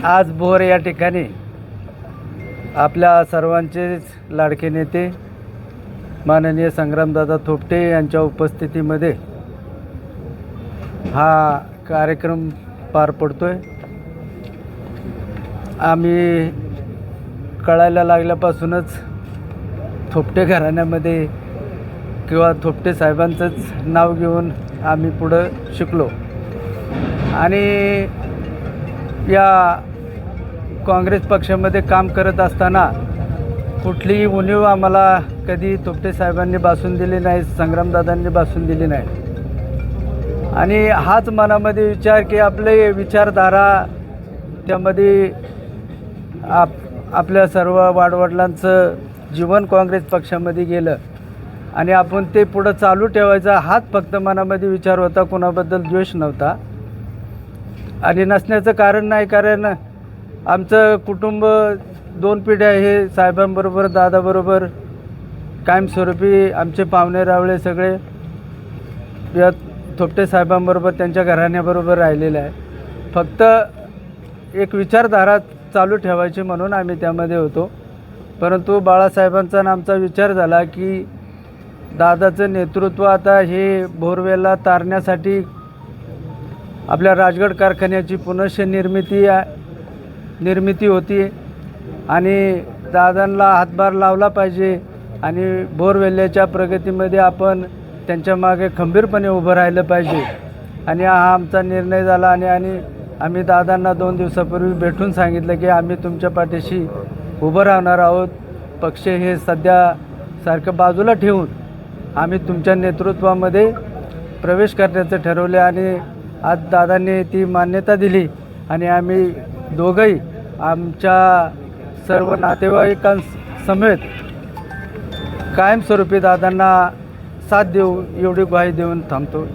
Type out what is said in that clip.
आज बोर या ठिकाणी आपल्या सर्वांचेच लाडके नेते माननीय संग्रामदादा थोपटे यांच्या उपस्थितीमध्ये हा कार्यक्रम पार पडतो आहे आम्ही कळायला लागल्यापासूनच थोपटे घराण्यामध्ये किंवा थोपटे साहेबांचंच नाव घेऊन आम्ही पुढं शिकलो. आणि या काँग्रेस पक्षामध्ये काम करत असताना कुठलीही उणीव आम्हाला कधी तोपटे साहेबांनी बासून दिली नाही संग्रामदादांनी बासून दिली नाही. आणि हाच मनामध्ये विचार की आपले विचारधारा त्यामध्ये आप आपल्या सर्व वाडवडिलांचं जीवन काँग्रेस पक्षामध्ये गेलं. आणि आपण ते पुढं चालू ठेवायचा हाच फक्त मनामध्ये विचार होता कोणाबद्दल द्वेष नव्हता. आणि नसण्याचं कारण नाही कारण आमचं कुटुंब दोन पिढ्या हे साहेबांबरोबर दादाबरोबर कायमस्वरूपी आमचे पाहुणे रावळे सगळे या थोपटे साहेबांबरोबर त्यांच्या घराण्याबरोबर राहिलेले आहे. फक्त एक विचारधारा चालू ठेवायची म्हणून आम्ही त्यामध्ये होतो. परंतु बाळासाहेबांचा आणि आमचा विचार झाला की दादाचं नेतृत्व आता हे बोरवेलला तारण्यासाठी आपल्या राजगड कारखान्याची पुनश्च निर्मिती निर्मिती होती आणि दादांना हातभार लावला पाहिजे आणि बोरवेल्ल्याच्या प्रगतीमध्ये आपण त्यांच्या मागे खंबीरपणे उभं राहिलं पाहिजे. आणि हा आमचा निर्णय झाला आणि आणि आम्ही दादांना दोन दिवसापूर्वी भेटून सांगितलं की आम्ही तुमच्या पाठीशी उभं राहणार आहोत. पक्ष हे सध्या सारखं बाजूला ठेवून आम्ही तुमच्या नेतृत्वामध्ये प्रवेश करण्याचं ठरवले आणि आज दादांनी ती मान्यता दिली आणि आम्ही दोघंही आमच्या सर्व नातेवाईकांसमेत कायमस्वरूपी दादांना साथ देऊ एवढी ग्वाही देऊन थांबतो.